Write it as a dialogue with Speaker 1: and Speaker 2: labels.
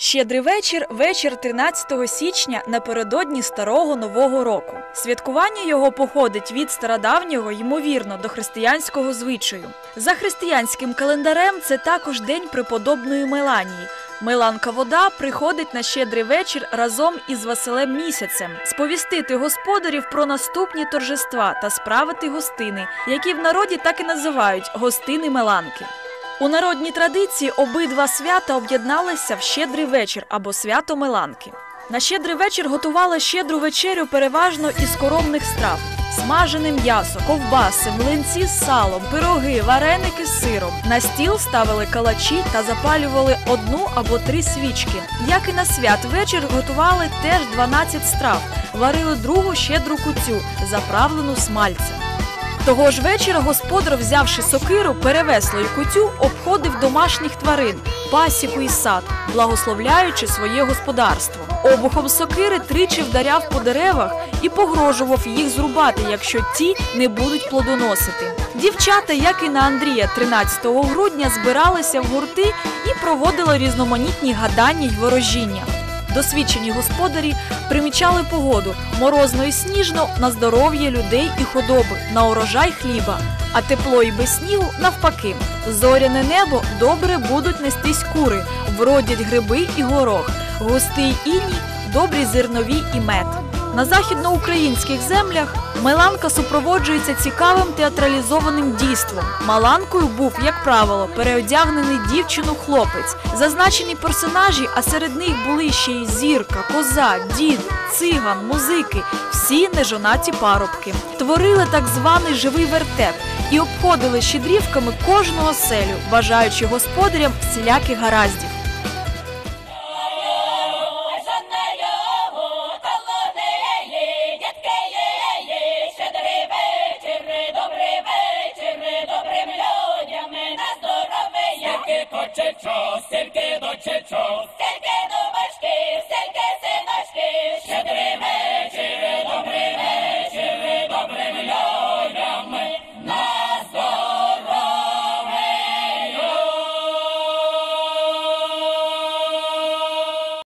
Speaker 1: Щедрий вечір вечір 13 січня напередодні старого нового року. Святкування його походить від стародавнього, ймовірно, до християнського звичаю. За християнським календарем це також день преподобної Меланії. Меланка вода приходить на щедрий вечір разом із Василем місяцем, сповістити господарів про наступні торжества та справити гостини, які в народі так і називають гостини Меланки. У народній традиції обидва свята об'єдналися в щедрий вечір або свято Меланки. На щедрий вечір готували щедру вечерю переважно із коромних страв: смажене м'ясо, ковбаси, млинці з салом, пироги, вареники з сиром. На стіл ставили калачі та запалювали одну або три свічки. Як і на свят вечір готували теж 12 страв, варили другу щедру куцю, заправлену смальцем. Того ж вечора господар, взявши сокиру, перевесло й кутю, обходив домашніх тварин, пасіку і сад, благословляючи своє господарство. Обухом сокири тричі вдаряв по деревах і погрожував їх зрубати, якщо ті не будуть плодоносити. Дівчата, як і на Андрія 13 грудня, збиралися в гурти і проводили різноманітні гадання й ворожіння. Досвідчені господарі примічали погоду морозно і сніжно на здоров'я людей і худоби, на урожай хліба, а тепло і без снігу навпаки. Зоряне небо добре будуть нестись кури, вродять гриби і горох, густий іній, добрі зернові і мед. На західноукраїнських землях Меланка супроводжується цікавим театралізованим дійством. Маланкою був, як правило, переодягнений дівчину хлопець. Зазначені персонажі, а серед них були ще й зірка, коза, дід, циган, музики, всі нежонаті парубки. Творили так званий живий вертеп і обходили щедрівками кожну оселю, бажаючи господарям всіляких гараздів. Бочечо, сельке, бочечо, сельке, домашки, сельке, синочки, щедри